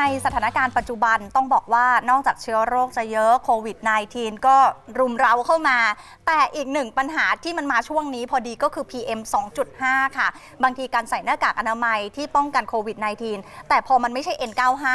ในสถานการณ์ปัจจุบันต้องบอกว่านอกจากเชื้อโรคจะเยอะโควิด -19 ก็รุมเร้าเข้ามา แต่อีกหนึ่งปัญหาที่มันมาช่วงนี้พอดีก็คือ PM 2.5 ค่ะ บางทีการใส่หน้ากากอนามัยที่ป้องกันโควิด -19 แต่พอมันไม่ใช่ N95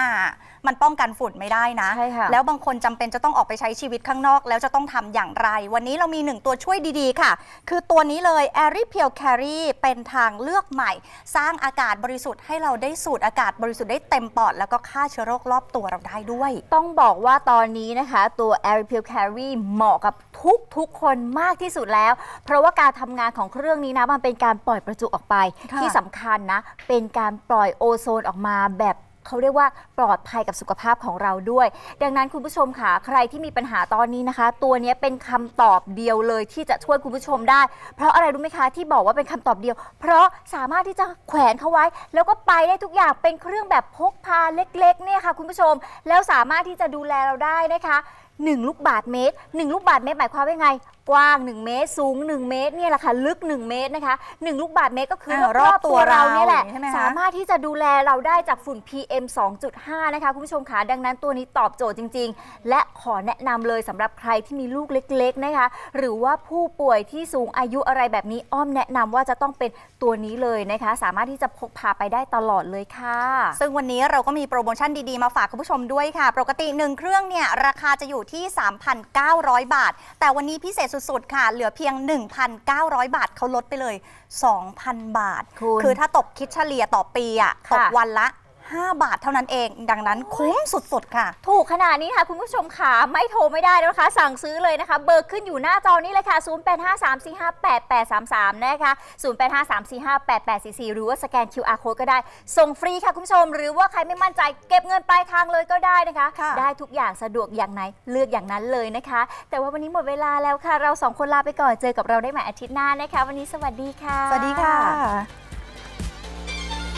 มันป้องกันฝุ่นไม่ได้นะ ใช่ค่ะ แล้วบางคนจำเป็นจะต้องออกไปใช้ชีวิตข้างนอก แล้วจะต้องทำอย่างไร วันนี้เรามีหนึ่งตัวช่วยดีๆค่ะ คือตัวนี้เลย a i r y p u r e Carry เป็นทางเลือกใหม่ สร้างอากาศบริสุทธิ์ให้เราได้สูดอากาศบริสุทธิ์ได้เต็มปอดแล้วก็ฆ่าเชื้อโรครอบตัวเราได้ด้วย ต้องบอกว่าตอนนี้นะคะ ตัว a i r p u r e Carry เหมาะกับทุกทุกๆคนมากที่สุดแล้ว เพราะว่าการทำงานของเครื่องนี้นะมันเป็นการปล่อยประจุออกไปค่ะที่สำคัญนะ เป็นการปล่อยโอโซนออกมาแบบ เขาเรียกว่าปลอดภัยกับสุขภาพของเราด้วย ดังนั้นคุณผู้ชมค่ะใครที่มีปัญหาตอนนี้นะคะ ตัวนี้เป็นคำตอบเดียวเลยที่จะช่วยคุณผู้ชมได้ เพราะอะไรรู้ไหมคะที่บอกว่าเป็นคำตอบเดียว เพราะสามารถที่จะแขวนเขาไว้ แล้วก็ไปได้ทุกอย่างเป็นเครื่องแบบพกพาเล็กๆเนี่ยค่ะคุณผู้ชม แล้วสามารถที่จะดูแลเราได้นะคะ 1 ลูกบาทเมตร 1 ลูกบาทเมตรหมายความว่าไง กว้าง 1 เมตร สูง 1 เมตรเนี่ยแหละค่ะลึก 1 เมตรนะคะ 1 ลูกบาทเมตรก็คืออ่ารรอบตัวเราเนี่ยแหละใช่ไหมคะ สามารถที่จะดูแลเราได้จากฝุ่น PM 2.5 นะคะ คุณผู้ชมคะดังนั้นตัวนี้ตอบโจทย์จริง ๆ และขอแนะนำเลยสำหรับใครที่มีลูกเล็ก ๆ นะคะ หรือว่าผู้ป่วยที่สูงอายุอะไรแบบนี้อ้อมแนะนำว่าจะต้องเป็นตัวนี้เลยนะคะ สามารถที่จะพกพาไปได้ตลอดเลยค่ะ ซึ่งวันนี้เราก็มีโปรโมชั่นดี ๆ มาฝากคุณผู้ชมด้วยค่ะ ปกติ 1 เครื่องเนี่ย ราคาจะอยู่ที่ 3,900 บาท แต่วันนี้พิเศษสุดๆ ค่ะ เหลือเพียง 1,900 บาทเขาลดไปเลย 2,000 บาทคุณคือถ้าตกคิดเฉลี่ยต่อปีอะตค่ะกวันละ 5 บาทเท่านั้นเอง ดังนั้นคุ้มสุดๆค่ะ ถูกขนาดนี้ค่ะคุณผู้ชมค่ะ ไม่โทรไม่ได้แล้วนะคะ สั่งซื้อเลยนะคะ เบอร์ขึ้นอยู่หน้าจอนี้เลยค่ะ 0853458833 นะคะ 0853458844 หรือว่าสแกน QR code ก็ได้ ส่งฟรีค่ะคุณผู้ชม หรือว่าใครไม่มั่นใจเก็บเงินปลายทางเลยก็ได้นะคะ ค่ะ ได้ทุกอย่างสะดวกอย่างไหนเลือกอย่างนั้นเลยนะคะ แต่ว่าวันนี้หมดเวลาแล้วค่ะ เราสองคนลาไปก่อนเจอกับเราได้ใหม่อาทิตย์หน้านะคะ วันนี้สวัสดีค่ะ สวัสดีค่ะ